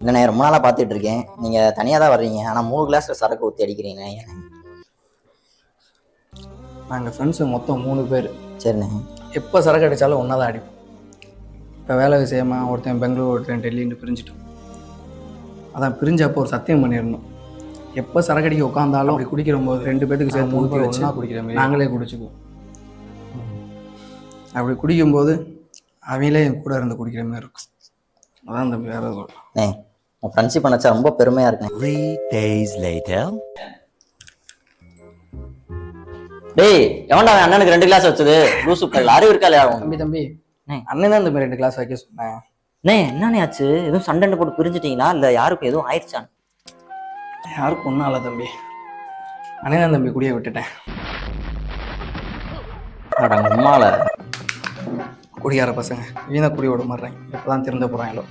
இல்லைண்ணே ரொம்ப நாளாக பார்த்துட்டு இருக்கேன். நீங்கள் தனியாக தான் வர்றீங்க. ஆனால் மூணு கிளாஸில் சரக்கு ஊற்றி அடிக்கிறீங்க நாங்கள் ஃப்ரெண்ட்ஸு மொத்தம் மூணு பேர். சரிண்ணே. எப்போ சரக்கு அடித்தாலும் ஒன்றா தான் அடிப்போம். இப்போ வேலை விஷயமா ஒருத்தன் பெங்களூர் ஒருத்தன் டெல்லின்னு பிரிஞ்சுட்டோம். அதான் பிரிஞ்சப்போ ஒரு சத்தியம் பண்ணிடணும் எப்போ சரக்கு அடிக்க உட்காந்தாலும் அப்படி குடிக்கிற போது ரெண்டு பேத்துக்கு சேர்த்து மூணு ஊற்றி பேர் வச்சு ஒண்ணா குடிக்கிற மாதிரி. நாங்களே குடிச்சுக்குவோம். அப்படி குடிக்கும்போது அவங்களே என் கூட இருந்து குடிக்கிற மாதிரி இருக்கும். அதான் தம்பி வேற எதுவும் உங்கள் ஃப்ரெண்ட்ஷிப் நினச்சா ரொம்ப பெருமையாக இருக்குண்ணே Three days later. டேய் எவன்டா அவன் அண்ணனுக்கு ரெண்டு கிளாஸ் வச்சது? லூசு பையல் அறிவு இருக்கா இல்லையா தம்பி தம்பி. அண்ணன் தான் மாதிரி ரெண்டு கிளாஸ் வைக்க சொன்னேன். அண்ணே என்னண்ணே ஆச்சு? எதுவும் சண்டை போட்டு பிரிஞ்சிட்டீங்களா? இல்லை யாருக்கும் எதுவும் ஆயிடுச்சா யாருக்கும் ஒன்றும் இல்லை தம்பி. அண்ணன் தான் தம்பி குடியை விட்டுட்டேன். உம்மால குடியார பசங்க. இவங்க தான் குடி விட மாட்றாங்க இப்போ தான் திருந்த போகிறாங்களோ